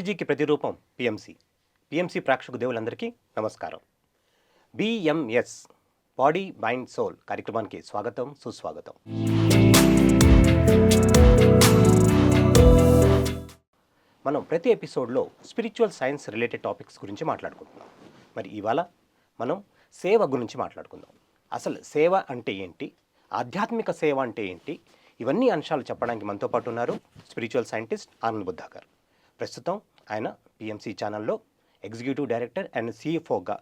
గాంధీజీకి ప్రతిరూపం PMC. PMC ప్రేక్షకు దేవులందరికీ నమస్కారం. BMS body mind soul కార్యక్రమానికి స్వాగతం సుస్వాగతం. మనం ప్రతి ఎపిసోడ్లో స్పిరిచువల్ సైన్స్ రిలేటెడ్ టాపిక్స్ గురించి మాట్లాడుకుంటున్నాం. మరి ఇవాళ మనం సేవ గురించి మాట్లాడుకుందాం. అసలు సేవ అంటే ఏంటి? ఆధ్యాత్మిక సేవ అంటే ఏంటి? ఇవన్నీ అంశాలు చెప్పడానికి మనతో పాటు ఉన్నారు స్పిరిచువల్ సైంటిస్ట్ ఆనంద్ బుద్ధాకర్. ప్రస్తుతం ఆయన పిఎంసి ఛానల్లో ఎగ్జిక్యూటివ్ డైరెక్టర్ అండ్ సిఎఫ్ఓగా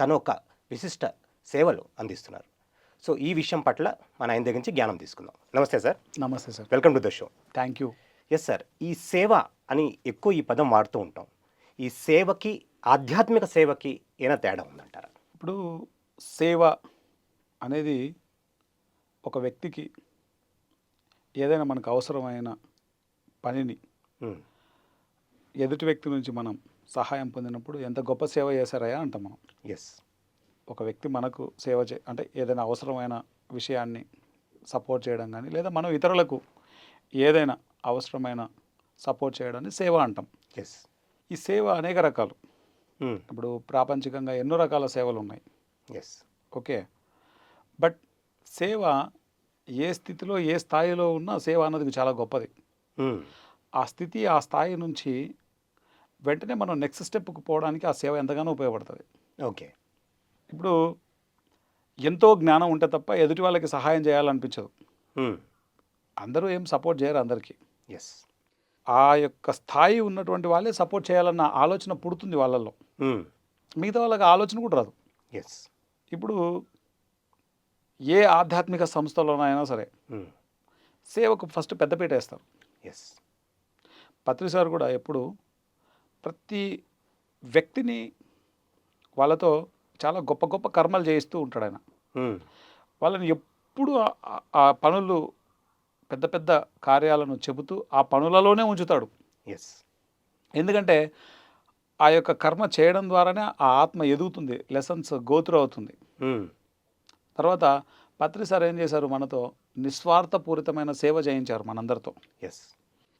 తన ఒక విశిష్ట సేవలు అందిస్తున్నారు. సో ఈ విషయం పట్ల మన ఆయన దగ్గర నుంచి జ్ఞానం తీసుకుందాం. నమస్తే సార్. నమస్తే sir. Welcome to the show thank you yes sir ఈ సేవ అని ఎక్కువ ఈ పదం వాడుతూ ఉంటాం. ఈ సేవకి ఆధ్యాత్మిక సేవకి ఏమైనా తేడా ఉందంటారా? ఇప్పుడు సేవ అనేది ఒక వ్యక్తికి ఏదైనా మనకు అవసరమైన పనిని. ఎదుటి వ్యక్తి నుంచి మనం సహాయం పొందినప్పుడు ఎంత గొప్ప సేవ చేశారయ్యా అంటాం మనం. ఎస్ ఒక వ్యక్తి మనకు సేవ చే అంటే ఏదైనా అవసరమైన విషయాన్ని సపోర్ట్ చేయడం కానీ లేదా మనం ఇతరులకు ఏదైనా అవసరమైన సపోర్ట్ చేయడాన్ని సేవ అంటాం. ఎస్ ఈ సేవ అనేక రకాలు. ఇప్పుడు ప్రాపంచికంగా ఎన్నో రకాల సేవలు ఉన్నాయి ఎస్ ఓకే. బట్ సేవ ఏ స్థితిలో ఏ స్థాయిలో ఉన్నా సేవ అన్నది చాలా గొప్పది. ఆ స్థితి ఆ స్థాయి నుంచి వెంటనే మనం నెక్స్ట్ స్టెప్కి పోవడానికి ఆ సేవ ఎంతగానో ఉపయోగపడుతుంది. ఓకే. ఇప్పుడు ఎంతో జ్ఞానం ఉంటే తప్ప ఎదుటి వాళ్ళకి సహాయం చేయాలనిపించదు. అందరూ ఏం సపోర్ట్ చేయరు అందరికీ. ఎస్ ఆ యొక్క స్థాయి ఉన్నటువంటి వాళ్ళే సపోర్ట్ చేయాలన్న ఆలోచన పుడుతుంది వాళ్ళల్లో. మిగతా వాళ్ళకి ఆలోచన కూడా రాదు. ఎస్ ఇప్పుడు ఏ ఆధ్యాత్మిక సంస్థలోనైనా సరే సేవకు ఫస్ట్ పెద్దపీట వేస్తారు. ఎస్ పత్రి సార్ కూడా ఎప్పుడు ప్రతి వ్యక్తిని వాళ్ళతో చాలా గొప్ప గొప్ప కర్మలు చేయిస్తూ ఉంటాడు ఆయన వాళ్ళని ఎప్పుడు ఆ- పనులు పెద్ద పెద్ద కార్యాలను చెబుతూ ఆ పనులలోనే ఉంచుతాడు. ఎస్ ఎందుకంటే ఆ యొక్క కర్మ చేయడం ద్వారానే ఆ ఆత్మ ఎదుగుతుంది లెసన్స్ గోత్రు అవుతుంది. తర్వాత పత్రి సార్ ఏం చేశారు? మనతో నిస్వార్థపూరితమైన సేవ చేయించారు మనందరితో. ఎస్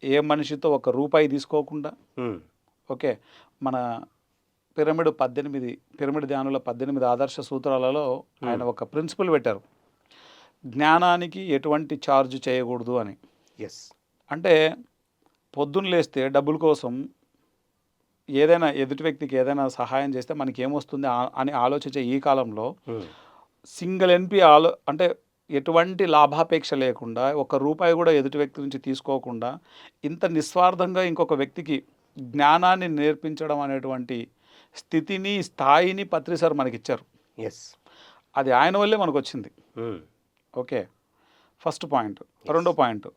ఏ మనిషితో ఒక రూపాయి తీసుకోకుండా ఓకే. మన పిరమిడ్ పద్దెనిమిది పిరమిడ్ ధ్యానుల పద్దెనిమిది ఆదర్శ సూత్రాలలో ఆయన ఒక ప్రిన్సిపల్ పెట్టారు. జ్ఞానానికి ఎటువంటి ఛార్జ్ చేయకూడదు అని. ఎస్ అంటే పొద్దున్న లేస్తే డబ్బుల కోసం ఏదైనా ఎదుటి వ్యక్తికి ఏదైనా సహాయం చేస్తే మనకి ఏమొస్తుంది అని ఆలోచించే ఈ కాలంలో సింగిల్ ఎన్పి ఆలో అంటే ఎటువంటి లాభాపేక్ష లేకుండా ఒక రూపాయి కూడా ఎదుటి వ్యక్తి నుంచి తీసుకోకుండా ఇంత నిస్వార్థంగా ఇంకొక వ్యక్తికి జ్ఞానాన్ని నేర్పించడం అనేటువంటి స్థితిని స్థాయిని పత్రి సార్ మనకిచ్చారు. ఎస్ అది ఆయన వల్లే మనకు వచ్చింది ఓకే. First point. రెండో పాయింట్.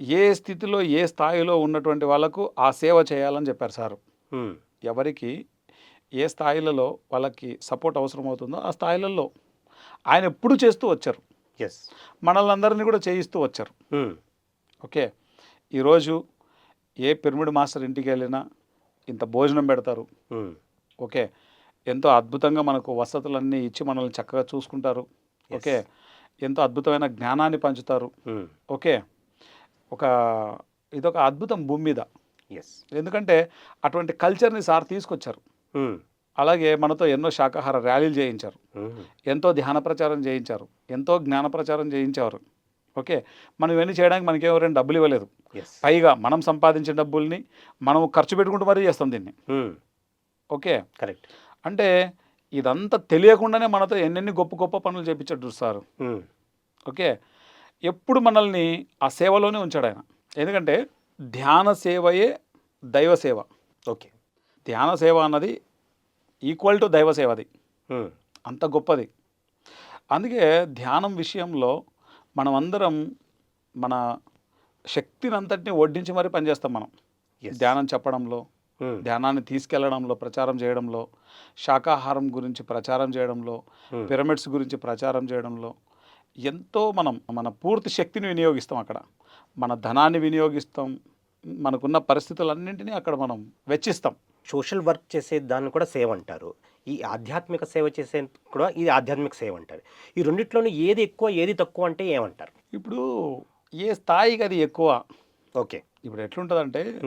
ఏ స్థితిలో ఏ స్థాయిలో ఉన్నటువంటి వాళ్ళకు ఆ సేవ చేయాలని చెప్పారు సార్. ఎవరికి ఏ స్థాయిలలో వాళ్ళకి సపోర్ట్ అవసరం అవుతుందో ఆ స్థాయిలలో. ఆయన ఎప్పుడు చేస్తూ వచ్చారు. ఎస్ మనల్ని అందరినీ కూడా చేయిస్తూ వచ్చారు. ఓకే. ఈరోజు ఏ పిరమిడ్ మాస్టర్ ఇంటికి వెళ్ళినా ఇంత భోజనం పెడతారు. ఓకే. ఎంతో అద్భుతంగా మనకు వసతులన్నీ ఇచ్చి మనల్ని చక్కగా చూసుకుంటారు. ఓకే. ఎంతో అద్భుతమైన జ్ఞానాన్ని పంచుతారు. ఓకే. ఒక ఇదొక అద్భుతం భూమి మీద. ఎస్ ఎందుకంటే అటువంటి కల్చర్ని సార్ తీసుకొచ్చారు. అలాగే మనతో ఎన్నో శాకాహార ర్యాలీలు చేయించారు. ఎంతో ధ్యాన ప్రచారం చేయించారు. ఎంతో జ్ఞాన ప్రచారం చేయించారు ఓకే? మనం ఇవన్నీ చేయడానికి మనకి ఎవరైనా డబ్బులు ఇవ్వలేదు. పైగా మనం సంపాదించిన డబ్బుల్ని మనం ఖర్చు పెట్టుకుంటూ మరీ చేస్తాం దీన్ని. ఓకే? కరెక్ట్. అంటే ఇదంతా తెలియకుండానే మనతో ఎన్నెన్ని గొప్ప గొప్ప పనులు చేయించాడు సార్. ఓకే? ఎప్పుడు మనల్ని ఆ సేవలోనే ఉంచాడు ఆయన. ఎందుకంటే ధ్యాన సేవయే దైవ సేవ. ఓకే. ధ్యాన సేవ అన్నది ఈక్వల్ టు దైవ సేవ అది. అంత గొప్పది. అందుకే ధ్యానం విషయంలో మనం అందరం మన శక్తిని అంతటిని వడ్డించి మరీ పనిచేస్తాం మనం. ధ్యానం చెప్పడంలో ధ్యానాన్ని తీసుకెళ్ళడంలో ప్రచారం చేయడంలో శాకాహారం గురించి ప్రచారం చేయడంలో పిరమిడ్స్ గురించి ప్రచారం చేయడంలో ఎంతో మనం మన పూర్తి శక్తిని వినియోగిస్తాం అక్కడ. మన ధనాన్ని వినియోగిస్తాం. మనకున్న పరిస్థితులన్నింటినీ అక్కడ మనం వెచ్చిస్తాం. సోషల్ వర్క్ చేసే దాన్ని కూడా సేవ అంటారు. ఈ ఆధ్యాత్మిక సేవ చేసే కూడా ఇది ఆధ్యాత్మిక సేవ అంటారు. ఈ రెండిట్లోనూ ఏది ఎక్కువ ఏది తక్కువ అంటే ఏమంటారు? ఇప్పుడు ఏ స్థాయికి అది ఎక్కువ? ఓకే. ఇప్పుడు ఎట్లుంటుందంటే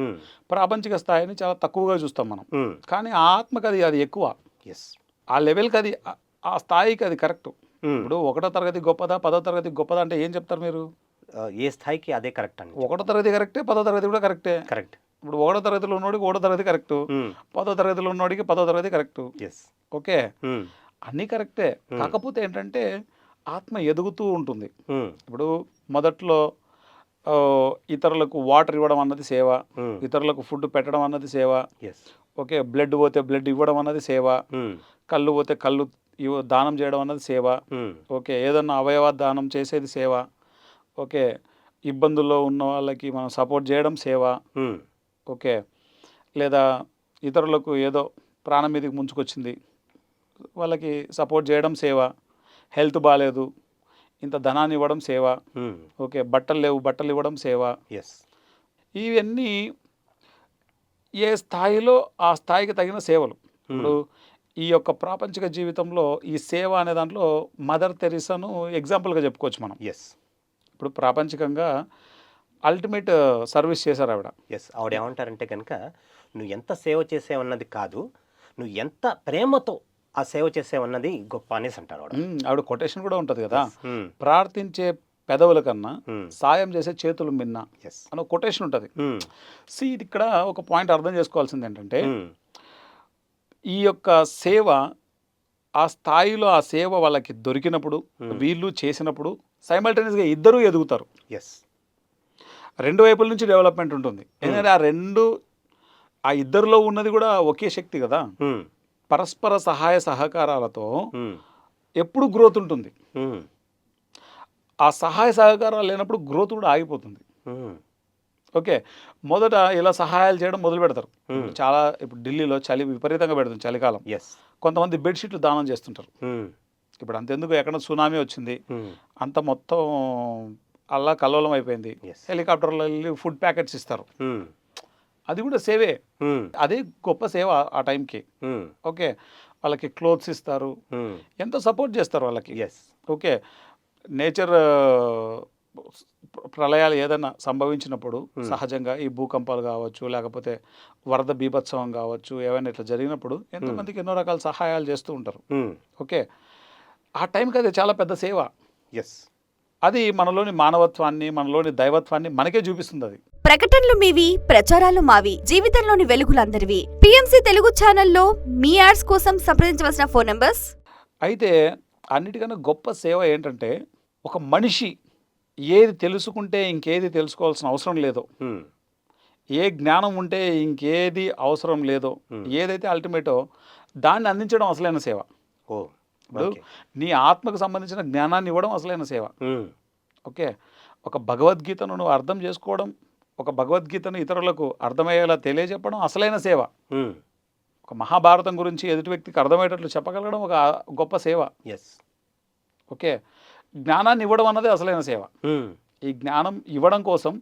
ప్రాపంచిక స్థాయిని చాలా తక్కువగా చూస్తాం మనం. కానీ ఆ ఆత్మకి అది అది ఎక్కువ. ఎస్ ఆ లెవెల్కి అది ఆ- స్థాయికి అది కరెక్ట్ ఇప్పుడు ఒకటో తరగతి గొప్పదా పదో తరగతి గొప్పదా అంటే ఏం చెప్తారు మీరు? ఏ స్థాయికి అదే కరెక్ట్ అండి ఒకటో తరగతి కరెక్టే పదో తరగతి కూడా కరెక్టే. కరెక్ట్. ఇప్పుడు ఒకటో తరగతిలో ఉన్నోడికి ఒకటో తరగతి కరెక్ట్ పదో తరగతిలో ఉన్నోడికి పదో తరగతి కరెక్ట్ ఎస్ ఓకే? అన్నీ కరెక్టే కాకపోతే ఏంటంటే ఆత్మ ఎదుగుతూ ఉంటుంది. ఇప్పుడు మొదట్లో ఇతరులకు వాటర్ ఇవ్వడం అన్నది సేవ. ఇతరులకు ఫుడ్ పెట్టడం అన్నది సేవ. ఓకే? బ్లడ్ పోతే బ్లడ్ ఇవ్వడం అన్నది సేవ. కళ్ళు పోతే కళ్ళు దానం చేయడం అన్నది సేవ. ఓకే? ఏదన్నా అవయవ దానం చేసేది సేవ. ఓకే? ఇబ్బందుల్లో ఉన్న వాళ్ళకి మనం సపోర్ట్ చేయడం సేవ. ఓకే. లేదా ఇతరులకు ఏదో ప్రాణం మీదకి ముంచుకొచ్చింది. వాళ్ళకి సపోర్ట్ చేయడం సేవ హెల్త్ బాగాలేదు ఇంత ధనాన్ని ఇవ్వడం సేవ ఓకే బట్టలు లేవు బట్టలు ఇవ్వడం సేవ. ఎస్ ఇవన్నీ ఏ స్థాయిలో ఆ స్థాయికి తగిన సేవలు? ఇప్పుడు ఈ యొక్క ప్రాపంచిక జీవితంలో ఈ సేవ అనే దాంట్లో మదర్ తెరిసాను ఎగ్జాంపుల్గా చెప్పుకోవచ్చు మనం. ఎస్ ఇప్పుడు ప్రాపంచికంగా అల్టిమేట్ సర్వీస్ చేశారు ఆవిడ. ఎస్ ఆవిడ ఏమంటారంటే కనుక నువ్వు ఎంత సేవ చేసేవన్నది కాదు నువ్వు ఎంత ప్రేమతో ఆ సేవ చేసేవన్నది గొప్ప అనేసి అంటారు ఆవిడ. ఆవిడ కొటేషన్ కూడా ఉంటుంది కదా. ప్రార్థించే పెదవుల కన్నా సాయం చేసే చేతులు మిన్న ఎస్ అని ఒక కొటేషన్ ఉంటుంది. సి ఇది ఇక్కడ ఒక పాయింట్ అర్థం చేసుకోవాల్సింది ఏంటంటే ఈ యొక్క సేవ ఆ స్థాయిలో ఆ సేవ వాళ్ళకి దొరికినప్పుడు వీళ్ళు చేసినప్పుడు సైమల్టేనియస్గా ఇద్దరూ ఎదుగుతారు. ఎస్ రెండు వైపుల నుంచి డెవలప్మెంట్ ఉంటుంది. ఎందుకంటే ఆ రెండు ఆ ఇద్దరిలో ఉన్నది కూడా ఒకే శక్తి కదా. పరస్పర సహాయ సహకారాలతో ఎప్పుడు గ్రోత్ ఉంటుంది. ఆ సహాయ సహకారాలు లేనప్పుడు గ్రోత్ కూడా ఆగిపోతుంది. ఓకే మొదట ఇలా సహాయాలు చేయడం మొదలు పెడతారు. చాలా ఇప్పుడు ఢిల్లీలో చలి విపరీతంగా పెడుతుంది చలికాలం. కొంతమంది బెడ్షీట్లు దానం చేస్తుంటారు. ఇప్పుడు అంతెందుకు? ఎక్కడ సునామీ వచ్చింది. అంత మొత్తం అల్లా కల్లోలం అయిపోయింది. హెలికాప్టర్లో వెళ్ళి ఫుడ్ ప్యాకెట్స్ ఇస్తారు. ఉమ్, అది కూడా సేవే. ఉమ్, అదే గొప్ప సేవ ఆ టైంకి. ఉమ్, ఓకే. వాళ్ళకి క్లోత్స్ ఇస్తారు. ఎంతో సపోర్ట్ చేస్తారు వాళ్ళకి. Yes okay. నేచర్ ప్రళయాలు ఏదైనా సంభవించినప్పుడు సహజంగా ఈ భూకంపాలు కావచ్చు లేకపోతే వరద బీభత్సవం కావచ్చు ఏవైనా ఇట్లా జరిగినప్పుడు ఎంతోమందికి ఎన్నో రకాల సహాయాలు చేస్తూ ఉంటారు. ఓకే. ఆ టైంకి అది చాలా పెద్ద సేవ. ఎస్ అది మనలోని మానవత్వాన్ని మనలోని దైవత్వాన్ని మనకే చూపిస్తుంది అది. ప్రకటనలు మీవి ప్రచారాలు మావి జీవితంలోని వెలుగులందరివి. పిఎంసి తెలుగు ఛానల్లో మీ యాడ్స్ కోసం సంప్రదించవలసిన ఫోన్ నంబర్స్? అయితే అన్నిటికన్నా గొప్ప సేవ ఏంటంటే ఒక మనిషి ఏది తెలుసుకుంటే ఇంకేది తెలుసుకోవాల్సిన అవసరం లేదో. ఏ జ్ఞానం ఉంటే ఇంకేది అవసరం లేదో. ఏదైతే అల్టిమేటో దాన్ని అందించడం అసలైన సేవ. ఓ. ఇప్పుడు నీ ఆత్మకు సంబంధించిన జ్ఞానాన్ని ఇవ్వడం అసలైన సేవ. ఓకే. ఒక భగవద్గీతను నువ్వు అర్థం చేసుకోవడం ఒక భగవద్గీతను ఇతరులకు అర్థమయ్యేలా తెలియజెప్పడం అసలైన సేవ. ఒక మహాభారతం గురించి ఎదుటి వ్యక్తికి అర్థమయ్యేటట్లు చెప్పగలగడం ఒక గొప్ప సేవ. Yes okay. జ్ఞానాన్ని ఇవ్వడం అన్నది అసలైన సేవ. ఈ జ్ఞానం ఇవ్వడం కోసం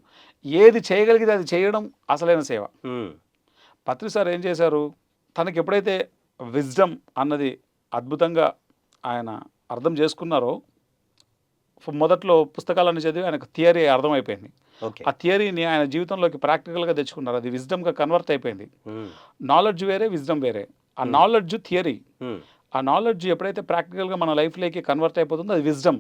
ఏది చేయగలిగితే అది చేయడం అసలైన సేవ. పత్రి సార్ ఏం చేశారు? తనకి ఎప్పుడైతే విజ్డమ్ అన్నది అద్భుతంగా ఆయన అర్థం చేసుకున్నారో మొదట్లో పుస్తకాలను చదివి ఆయనకు థియరీ అర్థమైపోయింది. ఓకే. ఆ థియరీని ఆయన జీవితంలోకి ప్రాక్టికల్గా తెచ్చుకున్నారు. అది విజ్డమ్గా కన్వర్ట్ అయిపోయింది. నాలెడ్జ్ వేరే విజ్డమ్ వేరే. ఆ నాలెడ్జ్ థియరీ. ఆ నాలెడ్జ్ ఎప్పుడైతే ప్రాక్టికల్గా మన లైఫ్లోకి కన్వర్ట్ అయిపోతుందో అది విజ్డమ్.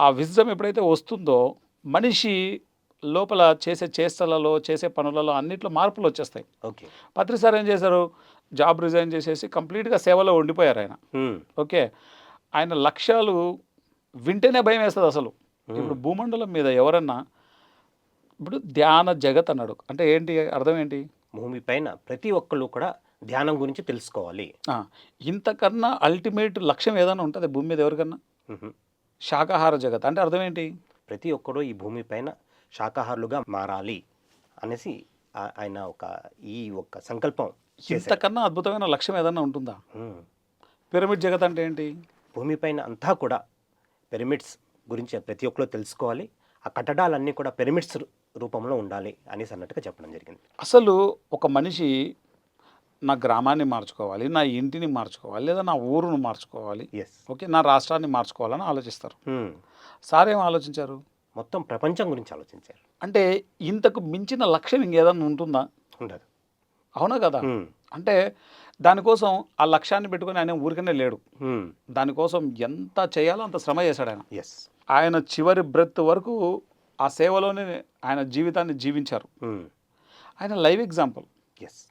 ఆ విజ్డమ్ ఎప్పుడైతే వస్తుందో మనిషి లోపల చేసే చేష్టలలో చేసే పనులలో అన్నిట్లో మార్పులు వచ్చేస్తాయి. ఓకే. పత్రి సార్ ఏం చేశారు? జాబ్ రిజైన్ చేసేసి కంప్లీట్గా సేవలో ఉండిపోయారు ఆయన. ఓకే. ఆయన లక్ష్యాలు వింటేనే భయం వేస్తుంది అసలు. ఇప్పుడు భూమండలం మీద ఎవరన్నా ఇప్పుడు ధ్యాన జగత్ అన్నాడు. అంటే ఏంటి అర్థం ఏంటి? భూమి పైన ప్రతి ఒక్కళ్ళు కూడా ధ్యానం గురించి తెలుసుకోవాలి. ఇంతకన్నా అల్టిమేట్ లక్ష్యం ఏదైనా ఉంటుంది భూమి మీద ఎవరికన్నా. శాకాహార జగత్. అంటే అర్థం ఏంటి? ప్రతి ఒక్కడు ఈ భూమి పైన శాకాహారులుగా మారాలి అనేసి ఆయన ఒక ఈ ఒక సంకల్పం ఇంతకన్నా అద్భుతమైన లక్ష్యం ఏదైనా ఉంటుందా. పిరమిడ్ జగత్ అంటే ఏంటి? భూమి పైన అంతా కూడా పిరమిడ్స్ గురించి ప్రతి ఒక్కరు తెలుసుకోవాలి. ఆ కట్టడాలన్నీ కూడా పిరమిడ్స్ రూపంలో ఉండాలి అనేసి అన్నట్టుగా చెప్పడం జరిగింది. అసలు ఒక మనిషి నా గ్రామాన్ని మార్చుకోవాలి నా ఇంటిని మార్చుకోవాలి లేదా నా ఊరును మార్చుకోవాలి? ఎస్ ఓకే నా రాష్ట్రాన్ని మార్చుకోవాలని ఆలోచిస్తారు. సార్ ఏం ఆలోచించారు? మొత్తం ప్రపంచం గురించి ఆలోచించారు. అంటే ఇంతకు మించిన లక్ష్యం ఇంకేదన్నా ఉంటుందా? ఉండదు. అవునా కదా? అంటే దానికోసం ఆ లక్ష్యాన్ని పెట్టుకొని ఆయన ఊరికనే లేడు. దానికోసం ఎంత చేయాలో అంత శ్రమ చేశాడు ఆయన. ఎస్ ఆయన చివరి బ్రెత్ వరకు ఆ సేవలోనే ఆయన జీవితాన్ని జీవించారు. ఆయన లైవ్ ఎగ్జాంపుల్. ఎస్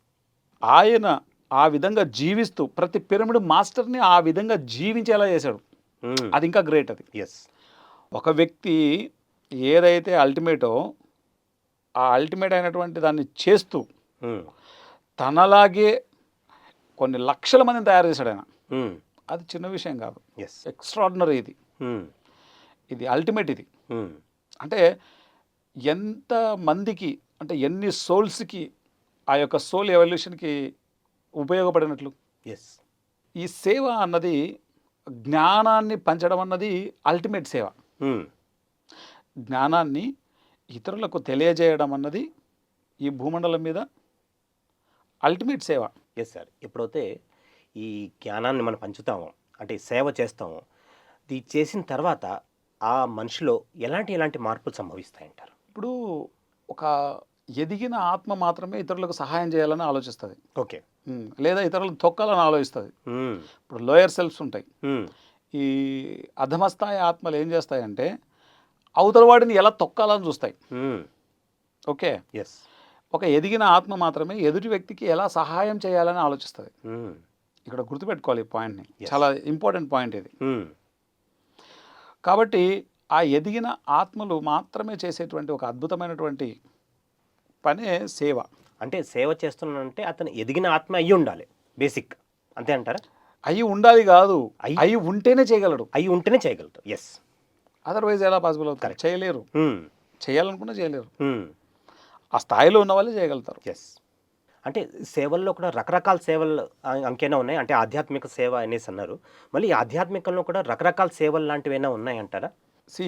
ఆయన ఆ విధంగా జీవిస్తూ ప్రతి పిరమిడ్ మాస్టర్ని ఆ విధంగా జీవించేలా చేశాడు. అది ఇంకా గ్రేట్ అది. ఎస్ ఒక వ్యక్తి ఏదైతే అల్టిమేటో ఆ అల్టిమేట్ అయినటువంటి దాన్ని చేస్తూ తనలాగే కొన్ని లక్షల మందిని తయారు చేశాడు ఆయన. అది చిన్న విషయం కాదు. ఎస్ ఎక్స్ట్రాడినరీ ఇది. ఇది అల్టిమేట్ ఇది. అంటే ఎంత మందికి అంటే ఎన్ని సోల్స్కి ఆ యొక్క సోల్ ఎవల్యూషన్కి ఉపయోగపడినట్లు? ఎస్ ఈ సేవ అన్నది జ్ఞానాన్ని పంచడం అన్నది అల్టిమేట్ సేవ. జ్ఞానాన్ని ఇతరులకు తెలియజేయడం అన్నది ఈ భూమండలం మీద అల్టిమేట్ సేవ. Yes sir. ఎప్పుడైతే ఈ జ్ఞానాన్ని మనం పంచుతామో అంటే సేవ చేస్తామో ఇది చేసిన తర్వాత ఆ మనిషిలో ఎలాంటి ఎలాంటి మార్పులు సంభవిస్తాయంటారు? ఇప్పుడు ఒక ఎదిగిన ఆత్మ మాత్రమే ఇతరులకు సహాయం చేయాలని ఆలోచిస్తుంది. ఓకే. లేదా ఇతరులను తొక్కాలని ఆలోచిస్తుంది. ఇప్పుడు లోయర్ సెల్ఫ్స్ ఉంటాయి. ఈ అధమస్థాయి ఆత్మలు ఏం చేస్తాయంటే అవతల వాడిని ఎలా తొక్కాలని చూస్తాయి. ఓకే? ఎస్. ఒక ఎదిగిన ఆత్మ మాత్రమే ఎదుటి వ్యక్తికి ఎలా సహాయం చేయాలని ఆలోచిస్తుంది. ఇక్కడ గుర్తుపెట్టుకోవాలి ఈ పాయింట్ని. చాలా ఇంపార్టెంట్ పాయింట్ ఇది. కాబట్టి ఆ ఎదిగిన ఆత్మలు మాత్రమే చేసేటువంటి ఒక అద్భుతమైనటువంటి పనే సేవ. అంటే సేవ చేస్తున్నానంటే అతను ఎదిగిన ఆత్మ అయ్యి ఉండాలి బేసిక్. అంతే అంటారా? అయి ఉండాలి కాదు అయి- అయి ఉంటేనే చేయగలడు. అయి ఉంటేనే చేయగలుగుతాం ఎస్ అదర్వైజ్ ఎలా పాసిబుల్ Correct. చేయలేరు. చేయాలనుకున్నా చేయలేరు. ఆ స్థాయిలో ఉన్న వాళ్ళే చేయగలుగుతారు. ఎస్ అంటే సేవల్లో కూడా రకరకాల సేవలు అంకేనా ఉన్నాయి? అంటే ఆధ్యాత్మిక సేవ అనేసి అన్నారు. మళ్ళీ ఈ ఆధ్యాత్మికంలో కూడా రకరకాల సేవలు లాంటివి ఏమైనా ఉన్నాయంటారా? సి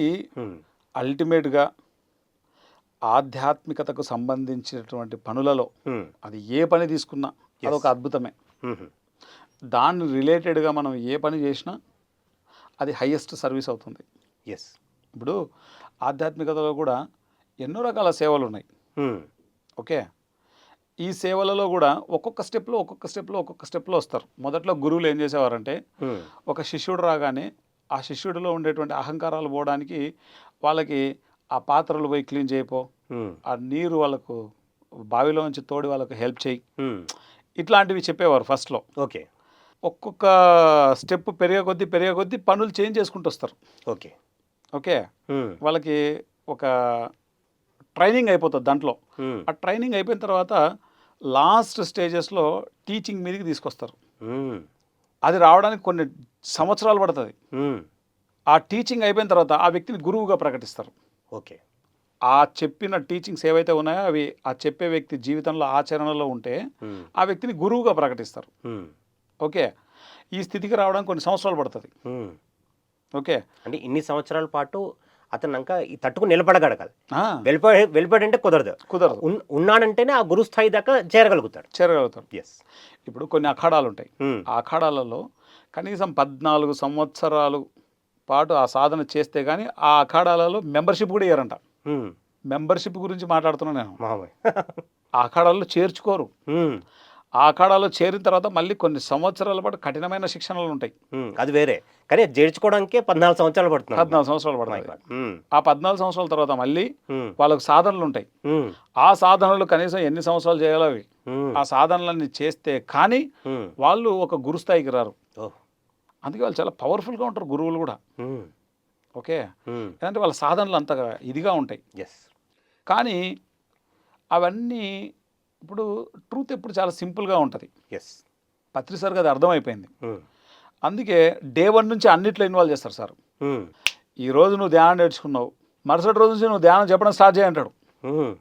అల్టిమేట్గా ఆధ్యాత్మికతకు సంబంధించినటువంటి పనులలో అది ఏ పని తీసుకున్నా అదొక అద్భుతమే. ఉమ్, దాని రిలేటెడ్గా మనం ఏ పని చేసినా అది హయ్యెస్ట్ సర్వీస్ అవుతుంది. ఎస్ ఇప్పుడు ఆధ్యాత్మికతలో కూడా ఎన్నో రకాల సేవలు ఉన్నాయి ఓకే. ఈ సేవలలో కూడా ఒక్కొక్క స్టెప్లో ఒక్కొక్క స్టెప్లో ఒక్కొక్క స్టెప్లో వస్తారు. మొదట్లో గురువులు ఏం చేసేవారంటే ఒక శిష్యుడు రాగానే ఆ శిష్యుడిలో ఉండేటువంటి అహంకారాలు పోవడానికి వాళ్ళకి ఆ పాత్రలు పోయి క్లీన్ చేయపో ఆ నీరు వాళ్ళకు బావిలో నుంచి తోడి వాళ్ళకు హెల్ప్ చేయి. ఇట్లాంటివి చెప్పేవారు ఫస్ట్లో. ఓకే. ఒక్కొక్క స్టెప్ పెరిగే కొద్దీ పెరిగే కొద్దీ పనులు చేంజ్ చేసుకుంటూ వస్తారు. ఓకే. ఓకే? వాళ్ళకి ఒక ట్రైనింగ్ అయిపోతుంది దాంట్లో. ఆ ట్రైనింగ్ అయిపోయిన తర్వాత లాస్ట్ స్టేజెస్లో టీచింగ్ మీదకి తీసుకొస్తారు. అది రావడానికి కొన్ని సంవత్సరాలు పడుతుంది. ఆ టీచింగ్ అయిపోయిన తర్వాత ఆ వ్యక్తిని గురువుగా ప్రకటిస్తారు. ఓకే. ఆ చెప్పిన టీచింగ్స్ ఏవైతే ఉన్నాయో అవి ఆ చెప్పే వ్యక్తి జీవితంలో ఆచరణలో ఉంటే ఆ వ్యక్తిని గురువుగా ప్రకటిస్తారు. ఓకే. ఈ స్థితికి రావడానికి కొన్ని సంవత్సరాలు పడుతుంది. ఓకే. అంటే ఇన్ని సంవత్సరాల పాటు అతను ఈ తట్టుకు నిలబడగలగాలి. ఆ, వెళ్ళిపోయి వెళ్ళిపోయాడంటే కుదరదు. కుదరదు. ఉన్- ఉన్నాడంటేనే ఆ గురు స్థాయి దాకా చేరగలుగుతాడు. చేరగలుగుతారు ఎస్ ఇప్పుడు కొన్ని అఖాడాలు ఉంటాయి. ఆ అఖాడాలలో కనీసం పద్నాలుగు సంవత్సరాలు పాటు ఆ సాధన చేస్తే కానీ ఆ అఖాడాలలో మెంబర్షిప్ కూడా ఇయ్యారంట. మెంబర్షిప్ గురించి మాట్లాడుతున్నాను నేను. ఆ అఖాడాల్లో చేర్చుకోరు. ఉమ్, ఆ అఖాడాలో చేరిన తర్వాత మళ్ళీ కొన్ని సంవత్సరాల పాటు కఠినమైన శిక్షణలు ఉంటాయి. అది వేరే. కానీ చేర్చుకోవడానికే పద్నాలుగు సంవత్సరాలు పడుతుంది. పద్నాలుగు సంవత్సరాలు. ఉమ్, ఆ పద్నాలుగు సంవత్సరాల తర్వాత మళ్ళీ వాళ్ళకు సాధనలు ఉంటాయి. ఆ సాధనలు కనీసం ఎన్ని సంవత్సరాలు చేయాలో అవి. ఆ సాధనలన్నీ చేస్తే కానీ వాళ్ళు ఒక గురుస్థాయికి రారు. అందుకే వాళ్ళు చాలా పవర్ఫుల్గా ఉంటారు గురువులు కూడా. ఓకే? ఎందుకంటే వాళ్ళ సాధనలు అంతగా ఇదిగా ఉంటాయి. ఎస్ కానీ అవన్నీ ఇప్పుడు ట్రూత్ ఎప్పుడు చాలా సింపుల్గా ఉంటుంది. ఎస్ పత్రిసార్కి అది అర్థమైపోయింది. ఉమ్, అందుకే డే వన్ నుంచి అన్నిట్లో ఇన్వాల్వ్ చేస్తారు సార్. ఉమ్, ఈ రోజు నువ్వు ధ్యానం నేర్చుకున్నావు మరుసటి రోజు నుంచి నువ్వు ధ్యానం చెప్పడం స్టార్ట్ చేయంటాడు ఉమ్,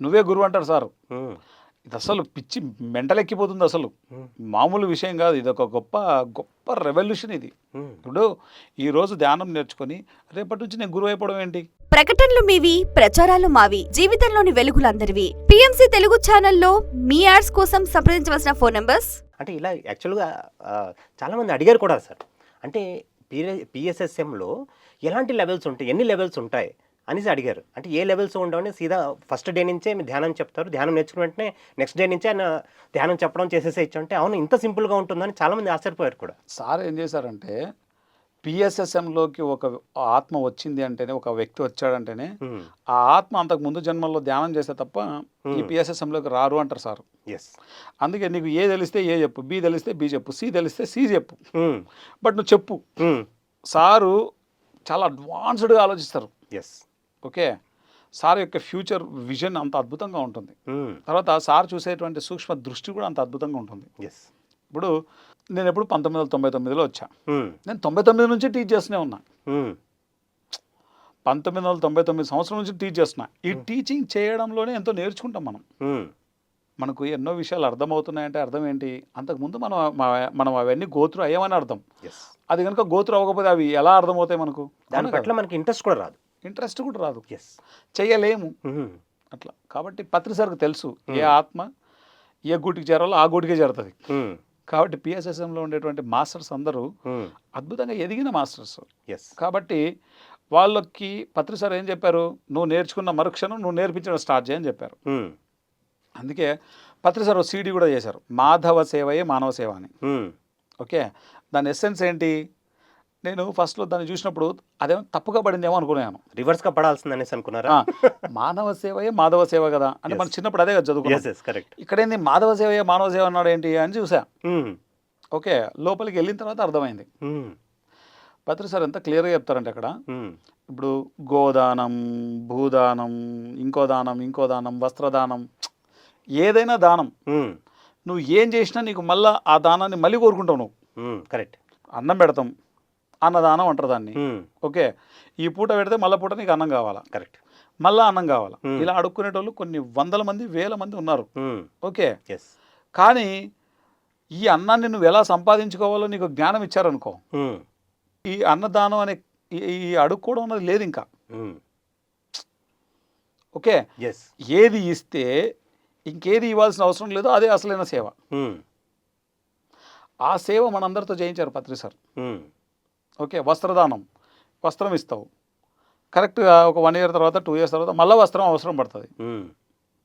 నువ్వే గురువు అంటారు సార్. ఇది అసలు పిచ్చి మెంటలెక్కిపోతుంది అసలు. మామూలు విషయం కాదు ఇది ఒక గొప్ప గొప్ప రెవల్యూషన్ ఇది. ఇప్పుడు ఈరోజు ధ్యానం నేర్చుకొని రేపటి నుంచి నేను గురువు అయిపోవడం ఏంటి? ప్రకటనలు మీవి ప్రచారాలు మావి జీవితంలోని వెలుగులందరివి. పిఎంసి తెలుగు ఛానల్లో మీ యాడ్స్ కోసం సంప్రదించవలసిన ఫోన్ నంబర్స్? అంటే ఇలా యాక్చువల్గా చాలామంది అడిగారు కూడా సార్. అంటే పిఎస్ఎస్ఎంలో ఎలాంటి లెవెల్స్ ఉంటాయి ఎన్ని లెవెల్స్ ఉంటాయి అనేసి అడిగారు. అంటే ఏ లెవెల్స్ ఉండవని సీదా ఫస్ట్ డే నుంచే మీరు ధ్యానం చెప్తారు. ధ్యానం నేర్చుకున్న వెంటనే నెక్స్ట్ డే నుంచే ఆయన ధ్యానం చెప్పడం చేసేసే అంటే అవును ఇంత సింపుల్గా ఉంటుందని చాలామంది ఆశ్చర్యపోయారు కూడా. సార్ ఏం చేశారంటే పిఎస్ఎస్ఎంలోకి ఒక ఆత్మ వచ్చింది అంటేనే ఒక వ్యక్తి వచ్చాడంటేనే. ఆ ఆత్మ అంతకు ముందు జన్మల్లో ధ్యానం చేస్తే తప్ప ఈ. పిఎస్ఎస్ఎంలోకి రారు అంటారు సార్. ఎస్. అందుకే నీకు ఏ తెలిస్తే ఏ చెప్పు బి తెలిస్తే బి చెప్పు సి తెలిస్తే సి చెప్పు. బట్ నువ్వు చెప్పు. సారు చాలా అడ్వాన్స్డ్గా ఆలోచిస్తారు. ఎస్. ఓకే? సార్ యొక్క ఫ్యూచర్ విజన్ అంత అద్భుతంగా ఉంటుంది. తర్వాత సార్ చూసేటువంటి సూక్ష్మ దృష్టి కూడా అంత అద్భుతంగా ఉంటుంది. ఎస్. ఇప్పుడు నేను ఎప్పుడు పంతొమ్మిది వందల తొంభై తొమ్మిదిలో వచ్చా. నేను తొంభై తొమ్మిది నుంచి టీచ్ చేస్తూనే ఉన్నా. పంతొమ్మిది వందల తొంభై తొమ్మిది సంవత్సరం నుంచి టీచ్ చేస్తున్నా. ఈ టీచింగ్ చేయడంలోనే ఎంతో నేర్చుకుంటాం మనం. మనకు ఎన్నో విషయాలు అర్థమవుతున్నాయంటే అర్థం ఏంటి అంతకుముందు మనం మనం అవన్నీ గోత్రు అయ్యామని అర్థం. అది కనుక గోత్రు అవ్వకపోతే అవి ఎలా అర్థమవుతాయి మనకు? దాని పట్ల మనకి ఇంట్రెస్ట్ కూడా రాదు. ఇంట్రెస్ట్ కూడా రాదు. ఎస్ చెయ్యలేము. అట్లా. కాబట్టి పత్రిసారికి తెలుసు. ఏ ఆత్మ ఏ గూటికి చేరాలో ఆ గూటికే చేరుతుంది. కాబట్టి పిఎస్ఎస్ఎంలో ఉండేటువంటి మాస్టర్స్ అందరూ అద్భుతంగా ఎదిగిన మాస్టర్స్. ఎస్ కాబట్టి వాళ్ళకి పత్రి సార్ ఏం చెప్పారు? నువ్వు నేర్చుకున్న మరుక్షణం నువ్వు నేర్పించడం స్టార్ట్ చేయని చెప్పారు. అందుకే పత్రి సార్ సీడీ కూడా చేశారు. మాధవ సేవయే మానవ సేవ అని. ఓకే? దాని ఎస్సెన్స్ ఏంటి? నేను ఫస్ట్లో దాన్ని చూసినప్పుడు అదేమో తప్పుగా పడిందేమో అనుకున్నాను. రివర్స్గా పడాల్సింది అనేసి అనుకున్నారా మానవ సేవయే మాధవ సేవ కదా అంటే మన చిన్నప్పుడు అదే కదా చదువుకున్నాం. కరెక్ట్ ఇక్కడేంది మాధవ సేవయే మానవ సేవ అన్నాడు ఏంటి అని చూసా ఓకే లోపలికి వెళ్ళిన తర్వాత అర్థమైంది. పత్రి సార్ ఎంత క్లియర్గా చెప్తారంటే అక్కడ ఇప్పుడు గోదానం భూదానం ఇంకో దానం ఇంకో దానం వస్త్రదానం ఏదైనా దానం. నువ్వు ఏం చేసినా నీకు మళ్ళా ఆ దానాన్ని మళ్ళీ కోరుకుంటావు నువ్వు. కరెక్ట్ అన్నం పెడతాం. అన్నదానం అంటారు దాన్ని. ఓకే? ఈ పూట పెడితే మళ్ళీ పూట నీకు అన్నం కావాలా? కరెక్ట్. మళ్ళా అన్నం కావాలా. ఇలా అడుక్కునేటోళ్ళు కొన్ని వందల మంది వేల మంది ఉన్నారు. ఓకే? ఎస్ కానీ ఈ అన్నాన్ని నువ్వు ఎలా సంపాదించుకోవాలో నీకు జ్ఞానం ఇచ్చారనుకో. ఈ అన్నదానం అనే ఈ- అడుక్కోవడం అనేది లేదు ఇంకా. ఓకే? ఎస్ ఏది ఇస్తే ఇంకేది ఇవ్వాల్సిన అవసరం లేదు అదే అసలైన సేవ. ఆ సేవ మనందరితో చేయించారు పత్రి సార్. ఓకే వస్త్రదానం. వస్త్రం ఇస్తావు. కరెక్ట్గా ఒక వన్ ఇయర్ తర్వాత టూ ఇయర్స్ తర్వాత మళ్ళీ వస్త్రం అవసరం పడుతుంది.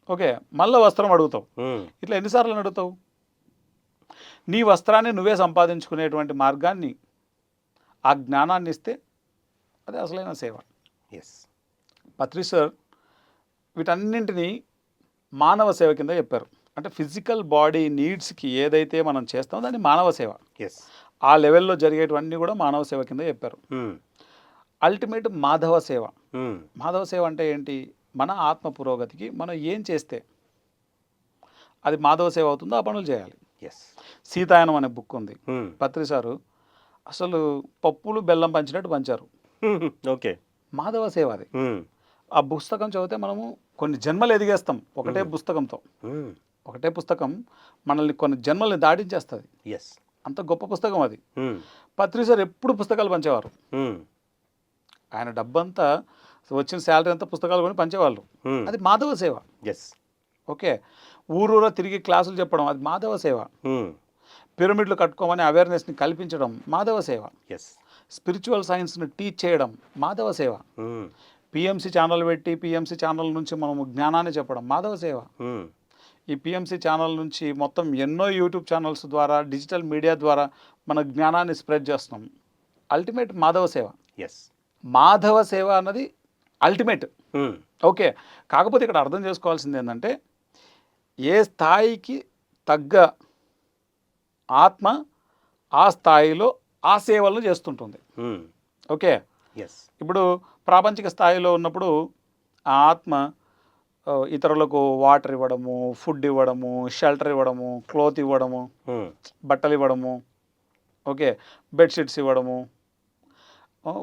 ఓకే మళ్ళీ వస్త్రం అడుగుతావు. ఇట్లా ఎన్నిసార్లు అడుగుతావు? నీ వస్త్రాన్ని నువ్వే సంపాదించుకునేటువంటి మార్గాన్ని ఆ జ్ఞానాన్ని ఇస్తే అదే అసలైన సేవ. ఎస్ పత్రి సార్ వీటన్నింటినీ మానవ సేవ కింద చెప్పారు. అంటే ఫిజికల్ బాడీ నీడ్స్కి ఏదైతే మనం చేస్తామో దాన్ని మానవ సేవ. ఎస్ ఆ లెవెల్లో జరిగేటివన్నీ కూడా మానవ సేవ కింద చెప్పారు. అల్టిమేట్ మాధవ సేవ. మాధవ సేవ అంటే ఏంటి? మన ఆత్మ పురోగతికి మనం ఏం చేస్తే అది మాధవ సేవ అవుతుందో ఆ పనులు చేయాలి. ఎస్ సీతాయనం అనే బుక్ ఉంది. పత్రి సారు అసలు పప్పులు బెల్లం పంచినట్టు పంచారు. ఓకే. మాధవ సేవ అది. ఆ పుస్తకం చదివితే మనము కొన్ని జన్మలు ఎదిగేస్తాం ఒకటే పుస్తకంతో. ఒకటే పుస్తకం మనల్ని కొన్ని జన్మల్ని దాటించేస్తుంది. ఎస్ అంత గొప్ప పుస్తకం అది. పత్రి సార్ ఎప్పుడు పుస్తకాలు పంచేవారు? ఆయన డబ్బంతా వచ్చిన శాలరీ అంతా పుస్తకాలు కొని పంచేవాళ్ళు. అది మాధవ సేవ. Yes okay. ఊరూరా తిరిగి క్లాసులు చెప్పడం అది మాధవ సేవ. పిరమిడ్లు కట్టుకోమని అవేర్నెస్ని కల్పించడం మాధవ సేవ. ఎస్ స్పిరిచువల్ సైన్స్ని టీచ్ చేయడం మాధవ సేవ. పిఎంసి ఛానల్ పెట్టి పిఎంసి ఛానల్ నుంచి మనము జ్ఞానాన్ని చెప్పడం మాధవ సేవ. ఈ పిఎంసి ఛానల్ నుంచి మొత్తం ఎన్నో యూట్యూబ్ ఛానల్స్ ద్వారా డిజిటల్ మీడియా ద్వారా మన జ్ఞానాన్ని స్ప్రెడ్ చేస్తున్నాం. అల్టిమేట్ మాధవ సేవ. ఎస్ మాధవ సేవ అన్నది అల్టిమేట్ ఓకే. కాకపోతే ఇక్కడ అర్థం చేసుకోవాల్సింది ఏంటంటే ఏ స్థాయికి తగ్గ ఆత్మ ఆ స్థాయిలో ఆ సేవలను చేస్తుంటుంది. ఓకే. ఎస్ ఇప్పుడు ప్రాపంచిక స్థాయిలో ఉన్నప్పుడు ఆ ఆత్మ ఇతరులకు వాటర్ ఇవ్వడము ఫుడ్ ఇవ్వడము షెల్టర్ ఇవ్వడము క్లోత్ ఇవ్వడము బట్టలు ఇవ్వడము ఓకే బెడ్షీట్స్ ఇవ్వడము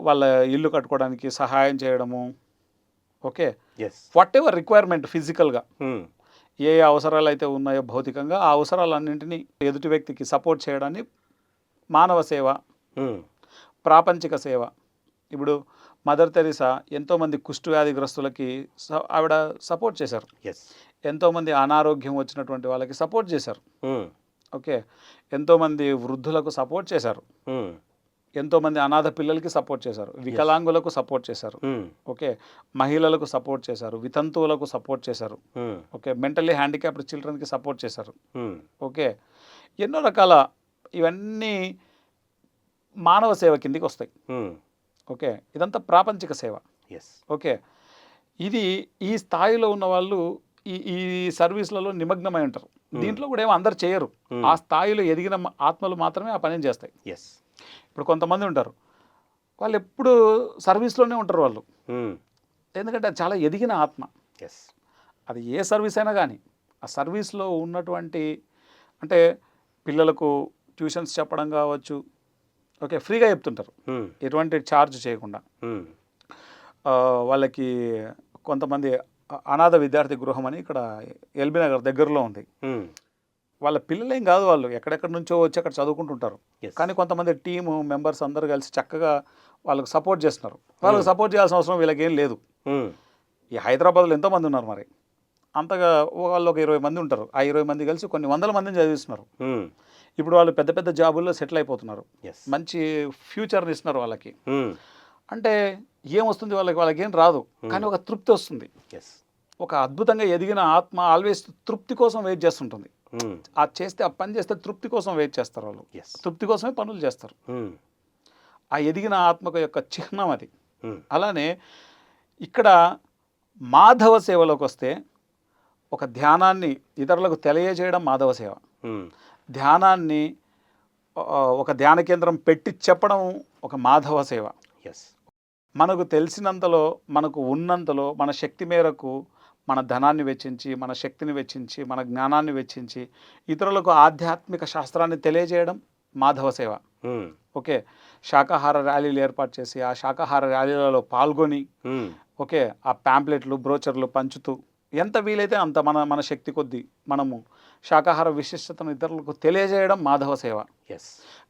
వాళ్ళ ఇల్లు కట్టుకోవడానికి సహాయం చేయడము ఓకే వాట్ ఎవర్ రిక్వైర్మెంట్ ఫిజికల్గా ఏ ఏ అవసరాలు అయితే ఉన్నాయో భౌతికంగా ఆ అవసరాలన్నింటినీ ఎదుటి వ్యక్తికి సపోర్ట్ చేయడాన్ని మానవ సేవ ప్రాపంచిక సేవ. ఇప్పుడు మదర్ తెరీసా ఎంతోమంది కుష్టు వ్యాధిగ్రస్తులకి స- ఆవిడ సపోర్ట్ చేశారు. ఎస్ ఎంతోమంది అనారోగ్యం వచ్చినటువంటి వాళ్ళకి సపోర్ట్ చేశారు. ఓకే. ఎంతోమంది వృద్ధులకు సపోర్ట్ చేశారు. ఎంతోమంది అనాథ పిల్లలకి సపోర్ట్ చేశారు. వికలాంగులకు సపోర్ట్ చేశారు. ఉమ్, ఓకే. మహిళలకు సపోర్ట్ చేశారు. వితంతువులకు సపోర్ట్ చేశారు. ఓకే. మెంటల్లీ హ్యాండిక్యాప్డ్ చిల్డ్రన్కి సపోర్ట్ చేశారు. ఓకే. ఎన్నో రకాల ఇవన్నీ మానవ సేవ కిందికి వస్తాయి. ఓకే? ఇదంతా ప్రాపంచిక సేవ. Yes okay? ఇది ఈ స్థాయిలో ఉన్న వాళ్ళు ఈ ఈ సర్వీస్లలో నిమగ్నమై ఉంటారు. దీంట్లో కూడా ఏమో అందరు చేయరు. Hmm. ఆ స్థాయిలో ఎదిగిన ఆత్మలు మాత్రమే ఆ పనిని చేస్తాయి. ఎస్ ఇప్పుడు కొంతమంది ఉంటారు. వాళ్ళు ఎప్పుడు సర్వీస్లోనే ఉంటారు వాళ్ళు. ఉమ్, ఎందుకంటే అది చాలా ఎదిగిన ఆత్మ. ఎస్ అది ఏ సర్వీస్ అయినా కానీ ఆ సర్వీస్లో ఉన్నటువంటి అంటే పిల్లలకు ట్యూషన్స్ చెప్పడం కావచ్చు ఓకే ఫ్రీగా చెప్తుంటారు. ఎటువంటి ఛార్జ్ చేయకుండా. వాళ్ళకి కొంతమంది అనాథ విద్యార్థి గృహం అని ఇక్కడ ఎల్బీ నగర్ దగ్గరలో ఉంది. వాళ్ళ పిల్లలేం కాదు వాళ్ళు ఎక్కడెక్కడి నుంచో వచ్చి అక్కడ చదువుకుంటుంటారు. కానీ కొంతమంది టీము మెంబర్స్ అందరూ కలిసి చక్కగా వాళ్ళకి సపోర్ట్ చేస్తున్నారు. వాళ్ళకి సపోర్ట్ చేయాల్సిన అవసరం వీళ్ళకి ఏం లేదు ఈ హైదరాబాద్లో ఎంతోమంది ఉన్నారు మరి? అంతగా వాళ్ళు ఒక ఇరవై మంది ఉంటారు. ఆ ఇరవై మంది కలిసి కొన్ని వందల మందిని చదివిస్తున్నారు. ఇప్పుడు వాళ్ళు పెద్ద పెద్ద జాబుల్లో సెటిల్ అయిపోతున్నారు. ఎస్ మంచి ఫ్యూచర్ని ఇస్తున్నారు వాళ్ళకి. అంటే ఏం వస్తుంది వాళ్ళకి? వాళ్ళకి ఏం రాదు కానీ ఒక తృప్తి వస్తుంది. ఎస్ ఒక అద్భుతంగా ఎదిగిన ఆత్మ ఆల్వేస్ తృప్తి కోసం వెయిట్ చేస్తుంటుంది. ఆ చేస్తే ఆ పని చేస్తే తృప్తి కోసం వెయిట్ చేస్తారు వాళ్ళు. ఎస్ తృప్తి కోసమే పనులు చేస్తారు. ఆ ఎదిగిన ఆత్మక యొక్క చిహ్నం అది. అలానే ఇక్కడ మాధవ సేవలోకి వస్తే ఒక ధ్యానాన్ని ఇతరులకు తెలియజేయడం మాధవ సేవ. ధ్యానాన్ని ఒక ధ్యాన కేంద్రం పెట్టి చెప్పడం ఒక మాధవ సేవ. ఎస్ మనకు తెలిసినంతలో మనకు ఉన్నంతలో మన శక్తి మేరకు మన ధనాన్ని వెచ్చించి మన శక్తిని వెచ్చించి మన జ్ఞానాన్ని వెచ్చించి ఇతరులకు ఆధ్యాత్మిక శాస్త్రాన్ని తెలియజేయడం మాధవ సేవ. ఓకే? శాకాహార ర్యాలీలు ఏర్పాటు చేసి ఆ శాకాహార ర్యాలీలలో పాల్గొని ఓకే? ఆ ప్యాంప్లెట్లు బ్రోచర్లు పంచుతూ ఎంత వీలైతే అంత మన మన శక్తి కొద్దీ మనము శాకాహార విశిష్టతను ఇతరులకు తెలియజేయడం మాధవ సేవ. ఎస్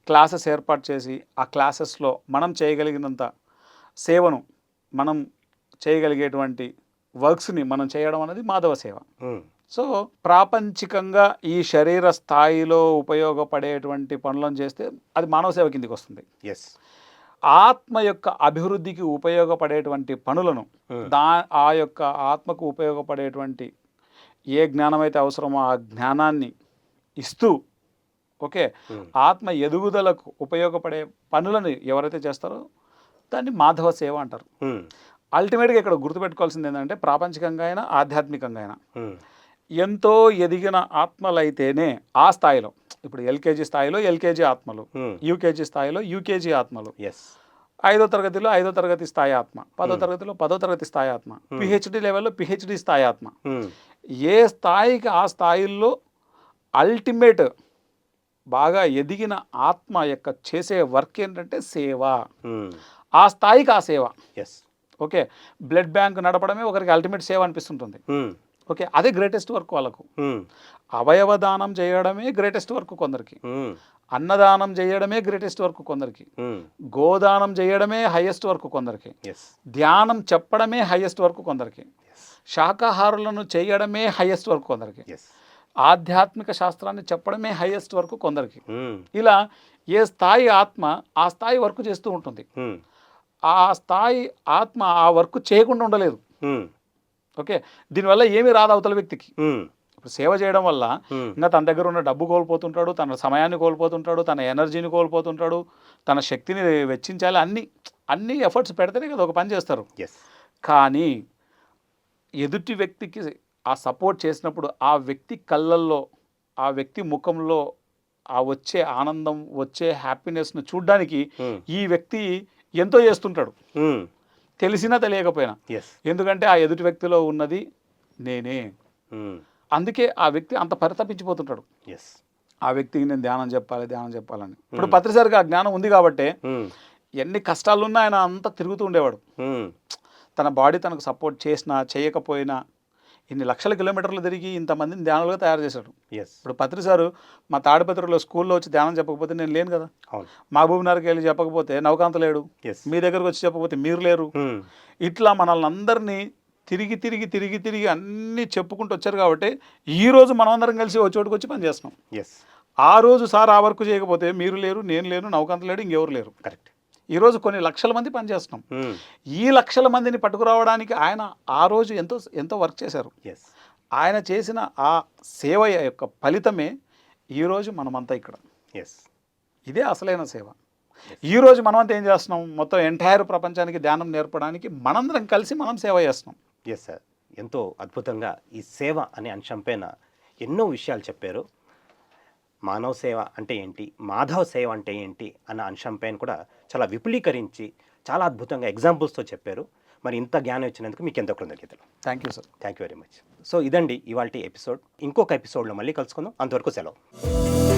క్లాసెస్ ఏర్పాటు చేసి ఆ క్లాసెస్లో మనం చేయగలిగినంత సేవను మనం చేయగలిగేటువంటి వర్క్స్ని మనం చేయడం అనేది మాధవ సేవ. ఉమ్, సో ప్రాపంచికంగా ఈ శరీర స్థాయిలో ఉపయోగపడేటువంటి పనులను చేస్తే అది మానవ సేవ కిందికి వస్తుంది. ఎస్ ఆత్మ యొక్క అభివృద్ధికి ఉపయోగపడేటువంటి పనులను. దా ఆ యొక్క ఆత్మకు ఉపయోగపడేటువంటి ఏ జ్ఞానం అయితే అవసరమో ఆ జ్ఞానాన్ని ఇస్తూ ఓకే. ఆత్మ ఎదుగుదలకు ఉపయోగపడే పనులను ఎవరైతే చేస్తారో దాన్ని మాధవ సేవ అంటారు అల్టిమేట్గా ఇక్కడ గుర్తుపెట్టుకోవాల్సింది ఏంటంటే ప్రాపంచికంగా అయినా ఆధ్యాత్మికంగా అయినా ఎంతో ఎదిగిన ఆత్మలైతేనే ఆ స్థాయిలో ఇప్పుడు ఎల్కేజీ స్థాయిలో ఎల్కేజీ ఆత్మలు యూకేజీ స్థాయిలో యూకేజీ ఆత్మలు. ఎస్ ఐదో తరగతిలో ఐదో తరగతి స్థాయి ఆత్మ పదో తరగతిలో పదో తరగతి స్థాయి ఆత్మ పిహెచ్డి లెవెల్లో పిహెచ్డి స్థాయి ఆత్మ. ఏ స్థాయికి ఆ స్థాయిల్లో అల్టిమేట్ బాగా ఎదిగిన ఆత్మ యొక్క చేసే వర్క్ ఏంటంటే సేవ. ఆ స్థాయికి ఆ సేవ. Yes okay. బ్లడ్ బ్యాంక్ నడపడమే ఒకరికి అల్టిమేట్ సేవ అనిపిస్తుంటుంది. ఓకే అదే గ్రేటెస్ట్ వర్క్ వాళ్ళకు. అవయవ దానం చేయడమే గ్రేటెస్ట్ వర్క్ కొందరికి. అన్నదానం చేయడమే గ్రేటెస్ట్ వర్క్ కొందరికి. గోదానం చేయడమే హైయెస్ట్ వర్క్ కొందరికి. ధ్యానం చెప్పడమే హైయెస్ట్ వర్క్ కొందరికి. శాకాహారులను చేయడమే హైయెస్ట్ వర్క్ కొందరికి. ఆధ్యాత్మిక శాస్త్రాన్ని చెప్పడమే హైయెస్ట్ వర్క్ కొందరికి. ఇలా ఏ స్థాయి ఆత్మ ఆ స్థాయి వర్క్ చేస్తూ ఉంటుంది. ఆ స్థాయి ఆత్మ ఆ వర్క్ చేయకుండా ఉండలేదు. ఓకే? దీనివల్ల ఏమీ రాదు అవతల వ్యక్తికి. ఇప్పుడు సేవ చేయడం వల్ల ఇంకా తన దగ్గర ఉన్న డబ్బు కోల్పోతుంటాడు తన సమయాన్ని కోల్పోతుంటాడు తన ఎనర్జీని కోల్పోతుంటాడు తన శక్తిని వెచ్చించాలి అన్ని అన్ని ఎఫర్ట్స్ పెడితేనే కదా ఒక పని చేస్తారు. ఎస్ కానీ ఎదుటి వ్యక్తికి ఆ సపోర్ట్ చేసినప్పుడు ఆ వ్యక్తి కళ్ళల్లో ఆ వ్యక్తి ముఖంలో ఆ వచ్చే ఆనందం వచ్చే హ్యాపీనెస్ను చూడ్డానికి ఈ వ్యక్తి ఎంతో చేస్తుంటాడు. తెలిసినా తెలియకపోయినా. ఎస్ ఎందుకంటే ఆ ఎదుటి వ్యక్తిలో ఉన్నది నేనే. ఉమ్, అందుకే ఆ వ్యక్తి అంత పరితపించిపోతుంటాడు. ఎస్ ఆ వ్యక్తికి నేను ధ్యానం చెప్పాలి ధ్యానం చెప్పాలని. ఇప్పుడు పత్రిసారికి ఆ జ్ఞానం ఉంది కాబట్టి ఉమ్, ఎన్ని కష్టాలున్నా ఆయన అంతా తిరుగుతూ ఉండేవాడు. తన బాడీ తనకు సపోర్ట్ చేసినా చేయకపోయినా ఇన్ని లక్షల కిలోమీటర్లు తిరిగి ఇంతమందిని ధ్యానాలుగా తయారు చేశాడు. ఎస్ ఇప్పుడు పత్రి సారు మా తాడిపత్రిలో స్కూల్లో వచ్చి ధ్యానం చెప్పకపోతే నేను లేను కదా. అవును. మహబూబ్నగర్కి వెళ్ళి చెప్పకపోతే నవకాంత లేడు. ఎస్ మీ దగ్గరకు వచ్చి చెప్పకపోతే మీరు లేరు. ఉమ్, ఇట్లా మనల్ని అందరినీ తిరిగి తిరిగి తిరిగి తిరిగి అన్నీ చెప్పుకుంటూ వచ్చారు కాబట్టి ఈ రోజు మనం అందరం కలిసి ఒక చోటుకు వచ్చి పనిచేస్తున్నాం. ఎస్ ఆ రోజు సార్ ఆ వర్క్ చేయకపోతే మీరు లేరు నేను లేను నవకాంత లేడు ఇంకెవరు లేరు. కరెక్ట్ ఈరోజు కొన్ని లక్షల మంది పనిచేస్తున్నాం. ఈ లక్షల మందిని పట్టుకురావడానికి ఆయన ఆ రోజు ఎంతో ఎంతో వర్క్ చేశారు. ఎస్ ఆయన చేసిన ఆ సేవ యొక్క ఫలితమే ఈరోజు మనమంతా ఇక్కడ. ఎస్ ఇదే అసలైన సేవ. ఈరోజు మనమంతా ఏం చేస్తున్నాం? మొత్తం ఎంటైర్ ప్రపంచానికి ధ్యానం నేర్పడానికి మనందరం కలిసి మనం సేవ చేస్తున్నాం. ఎస్ సార్ ఎంతో అద్భుతంగా ఈ సేవ అనే అంశం పైన ఎన్నో విషయాలు చెప్పారు. మానవ సేవ అంటే ఏంటి? మాధవ సేవ అంటే ఏంటి? అన్న అంశం పైన కూడా చాలా విపులీకరించి చాలా అద్భుతంగా ఎగ్జాంపుల్స్తో చెప్పారు. మరి ఇంత జ్ఞానం ఇచ్చినందుకు మీకు ఎంతో కృతజ్ఞతలు. Thank you sir thank you very much so ఇదండి ఇవాళ ఎపిసోడ్ ఇంకొక ఎపిసోడ్లో మళ్ళీ కలుసుకుందాం. అంతవరకు సెలవు.